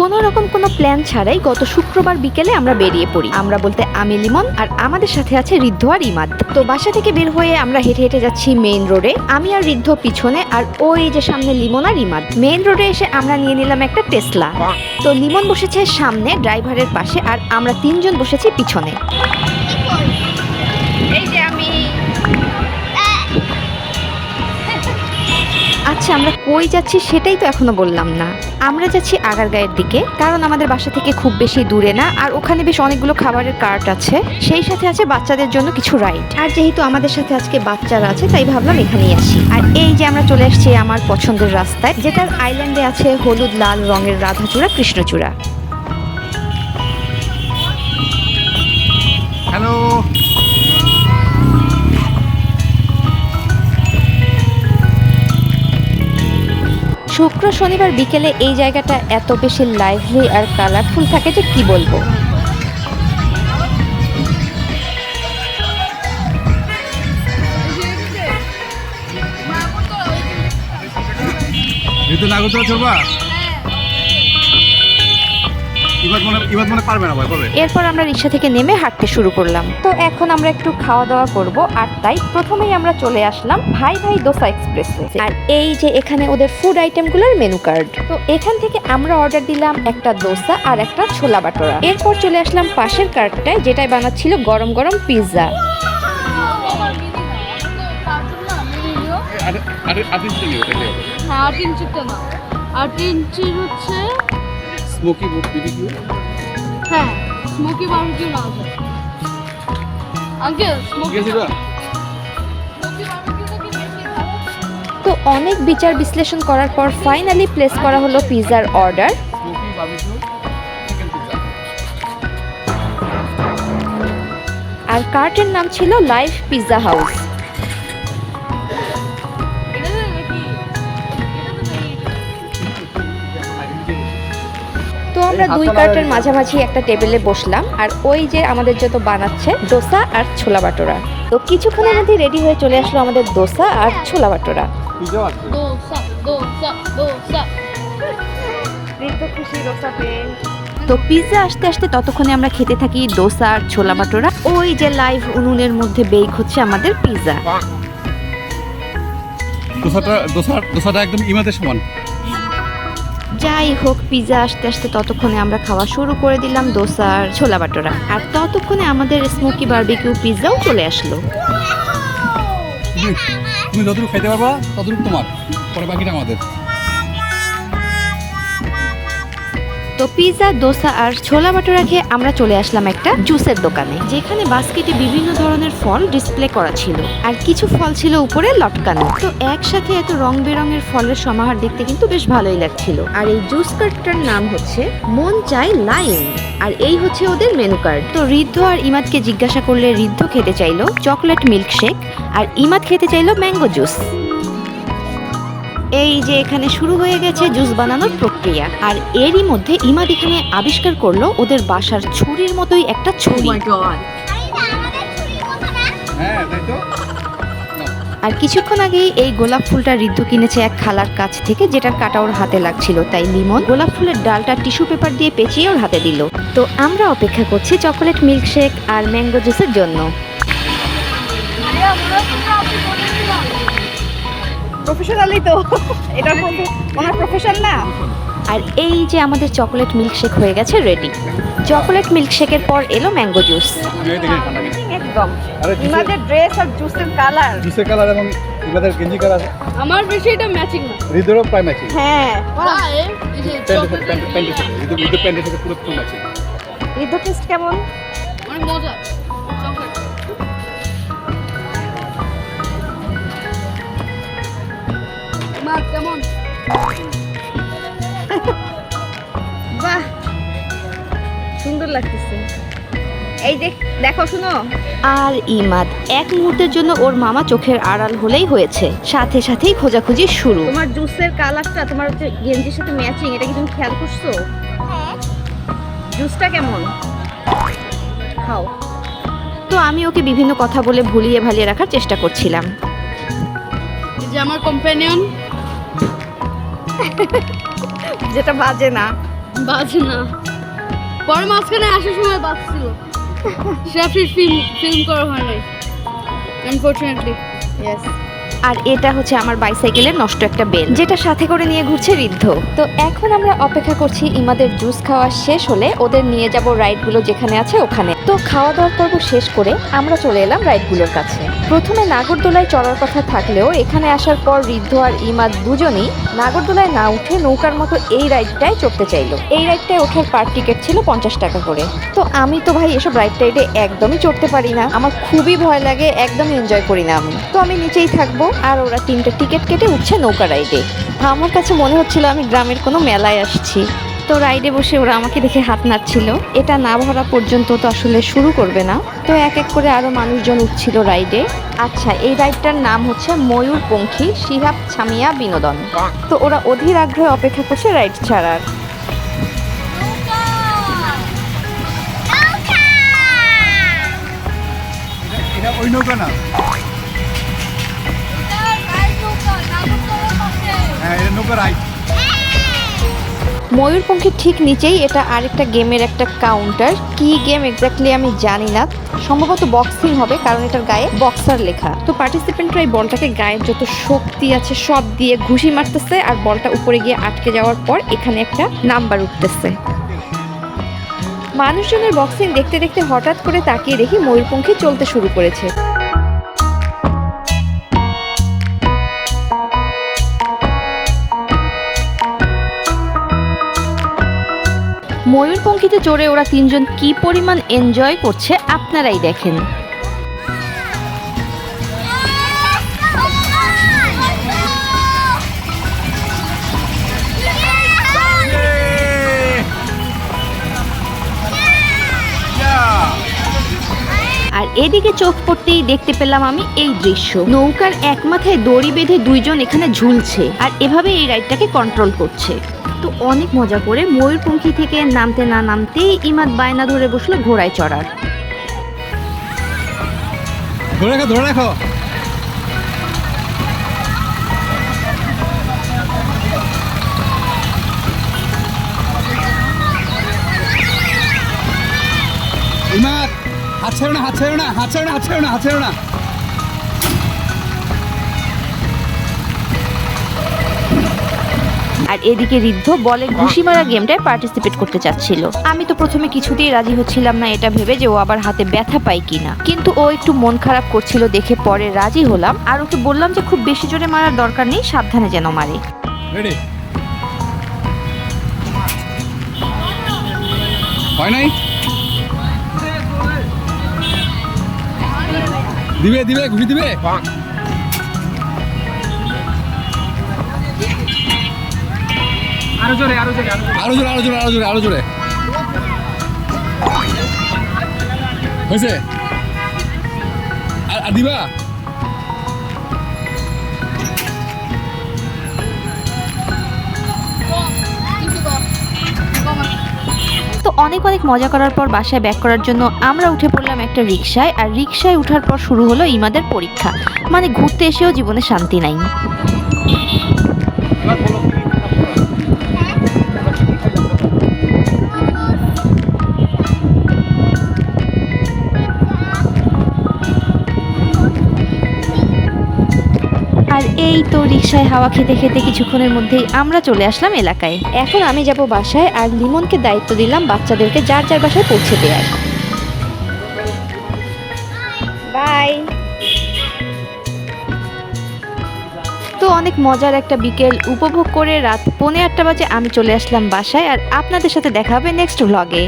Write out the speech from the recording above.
কোনো রকম কোনো প্ল্যান ছাড়াই গত শুক্রবার বিকেলে আমরা বেরিয়ে পড়ি। আমরা বলতে আমি লিমন আর আমাদের সাথে আছে ঋদ্ধ আর ইমাদ। তো বাসা থেকে বের হয়ে আমরা হেঁটে হেঁটে যাচ্ছি মেইন রোডে আমি আর ঋদ্ধ পিছনে আর ওই যে সামনে লিমন আর ইমাদ। মেইন রোডে এসে আমরা নিয়ে নিলাম একটা টেসলা তো লিমন বসেছে সামনে ড্রাইভারের পাশে আর আমরা তিনজন বসেছি পিছনে। এই যে আমি আচ্ছা আমরা কই যাচ্ছি সেটাই তো এখনও বললাম না। আমরা যাচ্ছি আগারগাঁয়ের দিকে, কারণ আমাদের বাসা থেকে খুব বেশি দূরে না, আর ওখানে বেশ অনেকগুলো খাবারের কার্ট আছে। সেই সাথে আছে বাচ্চাদের জন্য কিছু রাইড। আর যেহেতু আমাদের সাথে আজকে বাচ্চারা আছে, তাই ভাবলাম এখানেই আসি। আর এই যে আমরা চলে আসছি আমার পছন্দের রাস্তায়, যেটার আইল্যান্ডে আছে হলুদ, লাল রঙের রাধাচূড়া, কৃষ্ণচূড়া। হ্যালো শুক্র শনিবার বিকেলে এই জায়গাটা এত বেশি লাইভলি আর কালারফুল থাকে যে কি বলব? ঋতু নাগরদোলা চলবা এরপর আমরা রিক্সা থেকে নেমে হাঁটতে শুরু করলাম। তো এখন আমরা একটু খাওয়া দাওয়া করব আর তাই প্রথমেই আমরা চলে আসলাম ভাই ভাই দোসা এক্সপ্রেসে। আর এই যে এখানে ওদের ফুড আইটেমগুলোর মেনু কার্ড তো এখান থেকে আমরা অর্ডার দিলাম একটা দোসা আর একটা ছোলা বাটোরা। এরপর চলে আসলাম পাশের কার্ডটায় যেটাই বানাচ্ছিল গরম গরম পিৎজা আরে আরে আট ইঞ্চিটা না আট ইঞ্চির হচ্ছে স্মোকি বিবিকিউ হ্যাঁ স্মোকি বারবিকিউ না আঙ্কেল স্মোকি গেছি তো কি বেশি তো অনেক বিচার বিশ্লেষণ করার পর ফাইনালি প্লেস করা হলো পিৎজার অর্ডার আর কার্টের নাম ছিল লাইভ পিৎজা হাউস আমরা দুই কার্টের মাঝামাঝি একটা টেবিলে বসলাম আর ওই যে আমাদের যত বানাচ্ছে দোসা আর ছোলা বাটোরা। তো কিছুক্ষণের মধ্যে রেডি হয়ে চলে আসলো আমাদের দোসা আর ছোলা বাটোরা। তো। পিৎজা আসতে আসতে ততক্ষণে আমরা খেতে থাকি দোসা আর ছোলা বাটোরা। ওই যে লাইভ উনুনের মধ্যে বেক হচ্ছে আমাদের পিৎজা দোসাটা দোসা দোসাটা একদম ইমাদের সমান। যাই হোক পিজা আসতে আসতে ততক্ষণে আমরা খাওয়া শুরু করে দিলাম দোসা আর ছোলা বাটোরা। আর ততক্ষণে আমাদের স্মোকি বারবিকিউ পিজাও চলে আসলো। তুমি যতটুকু খাইতে পারবা, ততটুকু তোমার, পরে বাকিটা আমাদের। তো পিৎজা দোসা আর ছোলা বাটোরা খেয়ে আমরা চলে আসলাম একটা জুসের দোকানে, যেখানে বাস্কেটে বিভিন্ন ধরনের ফল ডিসপ্লে করা ছিল আর কিছু ফল ছিল উপরে লটকানো। তো একসাথে এত রং বেরঙের ফলের সমাহার দেখতে কিন্তু বেশ ভালোই লাগছিল। আর এই জুস কার্ডটার নাম হচ্ছে মন চাই লাইন, আর এই হচ্ছে ওদের মেনু কার্ড তো ঋদ্ধ আর ইমাদকে জিজ্ঞাসা করলে ঋদ্ধ খেতে চাইলো চকলেট মিল্কশেক আর ইমাদ খেতে চাইলো ম্যাঙ্গো জুস এই যে এখানে শুরু হয়ে গেছে জুস বানানোর প্রক্রিয়া আর এরই মধ্যে ইমাদ এখানে আবিষ্কার করল ওদের বাসার ছুরির মতোই একটা ছুরি। হ্যাঁ তাই তো। আর কিছুক্ষণ আগেই এই গোলাপ ফুলটা ঋদ্ধ কিনেছে এক খালার কাছ থেকে যেটার কাটা ওর হাতে লাগছিল তাই লিমন গোলাপ ফুলের ডালটা টিস্যু পেপার দিয়ে পেঁচিয়ে ওর হাতে দিল। তো আমরা অপেক্ষা করছি চকোলেট মিল্কশেক আর ম্যাঙ্গো জুসের জন্য। প্রফেশনালি তো। এটা ওনার প্রফেশন না। আর এই যে আমাদের চকোলেট মিল্কশেক হয়ে গেছে রেডি চকোলেট মিল্কশেকের পর এলো ম্যাঙ্গো জুস একদম। আরে ইমাদের ড্রেস আর জুসের কালার জুসের কালার এবং ইমাদের গেঞ্জি কালার আমার বেশি এটা ম্যাচিং না। হৃদয়েরও প্রায় ম্যাচিং হ্যাঁ। এই যে চকলেট প্যান্ট সাথে হৃদয় হৃদয় প্যান্টের সাথে পুরো ফুল ম্যাচিং ঈদ টেস্ট কেমন? অনেক মজা। লাগতেছে। এই দেখ দেখো শুনো। আর ইমাদ এক মুহূর্তের জন্য ওর মামা চোখের আড়াল হলেই হয়েছে। সাথে সাথেই খোঁজাখুঁজি শুরু। তোমার জুসের কালারটা তোমার হচ্ছে গেঞ্জির সাথে ম্যাচিং এটা কি তুমি খেয়াল করছ? জুসটা কেমন? খাও। তো আমি ওকে বিভিন্ন কথা বলে ভুলিয়ে ভালিয়ে রাখার চেষ্টা করছিলাম। যে আমার কম্পানিয়ন যেটা বাজে না। বাজে না। পরে মাঝখানে আসার সময় বাজছিল সেটা ফিল্ম ফিল্ম করা হয় নাই আনফর্চুনেটলি ইয়েস আর এটা হচ্ছে আমার বাইসাইকেলের নষ্ট একটা বেল। যেটা সাথে করে নিয়ে ঘুরছে ঋদ্ধ। তো এখন আমরা অপেক্ষা করছি ইমাদের জুস খাওয়া শেষ হলে ওদের নিয়ে যাব রাইডগুলো যেখানে আছে ওখানে। তো খাওয়া দাওয়ার পর্ব শেষ করে আমরা চলে এলাম রাইডগুলোর কাছে। প্রথমে নাগরদোলায় চড়ার কথা থাকলেও এখানে আসার পর ঋদ্ধ আর ইমাদ দুজনই নাগরদোলায় না উঠে নৌকার মতো এই রাইডটায় চড়তে চাইলো। এই রাইডটায় ওঠার পার টিকিট ছিল পঞ্চাশ টাকা করে। তো আমি তো ভাই এসব রাইড টাইডে একদমই চড়তে পারি না। আমার খুবই ভয় লাগে, একদমই এনজয় করি না আমি। তো আমি নিচেই থাকব। আর ওরা তিনটে টিকিট কেটে উঠছে নৌকা রাইডে। আমার কাছে মনে হচ্ছিল আমি গ্রামের কোনো মেলায় আসছি। তো রাইডে বসে ওরা আমাকে দেখে হাত নাড়ছিল। এটা না ভরা পর্যন্ত তো আসলে শুরু করবে না। তো এক এক করে আরও মানুষজন উঠছিল রাইডে। আচ্ছা এই রাইডটার নাম হচ্ছে ময়ূর পঙ্খী শিহাব ছামিয়া বিনোদন। তো ওরা অধীর আগ্রহে অপেক্ষা করছে রাইড ছাড়ার। ওই নৌকা না? ময়ূরপঙ্খীর ঠিক নিচেই এটা আরেকটা গেমের একটা কাউন্টার কি গেম এক্স্যাক্টলি আমি জানি না। সম্ভবত বক্সিং হবে কারণ এটার গায়ে বক্সার লেখা। তো পার্টিসিপেন্টরা এই বলটাকে গায়ের যত শক্তি আছে সব দিয়ে ঘুষি মারতেছে আর বলটা উপরে গিয়ে আটকে যাওয়ার পর এখানে একটা নাম্বার উঠতেছে। মানুষজনের বক্সিং দেখতে দেখতে হঠাৎ করে তাকিয়ে দেখি ময়ূরপঙ্খী চলতে শুরু করেছে। ময়ূরপঙ্খীতে চড়ে ওরা তিনজন কি পরিমাণ এনজয় করছে আপনারাই দেখেন। আর এদিকে চোখ পড়তেই দেখতে পেলাম আমি এই দৃশ্য। নৌকার এক মাথায় দড়ি বেঁধে দুইজন এখানে ঝুলছে আর এভাবে এই রাইডটাকে কন্ট্রোল করছে। অনেক মজা করে ময়ূরপঙ্খী থেকে নামতে না নামতেই ইমাদ বায়না ধরে বসল ঘোড়ায় চড়ার। ধরে রাখো হাত ছেড়ো না, হাত ছেড়ো না, হাত ছেড়ো না, হাত ছেড়ো না, হাত ছেড়ো না। আর এদিকে ঋদ্ধ বলে ঘুষি মারা গেমটায় পার্টিসিপেট করতে চাচ্ছিল। আমি তো প্রথমে কিছুতেই রাজি হচ্ছিলাম না এটা ভেবে যে ও আবার হাতে ব্যথা পায় কিনা। কিন্তু ও একটু মন খারাপ করছিল দেখে পরে রাজি হলাম। আর ওকে বললাম যে খুব বেশি জোরে মারার দরকার নেই সাবধানে যেন মারে। রেডি হয় নাই? দিবে দিবে ঘুরি দিবে? আরও জোরে আরও জোরে আরও জোরে। আরও জোরে আরও জোরে আরও জোরে হয়েছে? আর দিবা? তো অনেক অনেক মজা করার পর বাসায় ব্যাক করার জন্য আমরা উঠে পড়লাম একটা রিক্সায় আর রিক্সায় ওঠার পর শুরু হলো ইমাদের পরীক্ষা। মানে ঘুরতে এসেও জীবনে শান্তি নাই। তো রিক্সায় হাওয়া খেতে খেতে কিছুক্ষণের মধ্যেই আমরা চলে আসলাম এলাকায়। এখন আমি যাব বাসায় আর লিমনকে দায়িত্ব দিলাম বাচ্চাদেরকে যার যার বাসায় পৌঁছে দেওয়ার বাই। তো অনেক মজার একটা বিকেল উপভোগ করে রাত পৌনে আটটা বাজে আমি চলে আসলাম বাসায় আর আপনাদের সাথে দেখা হবে নেক্সট ভ্লগে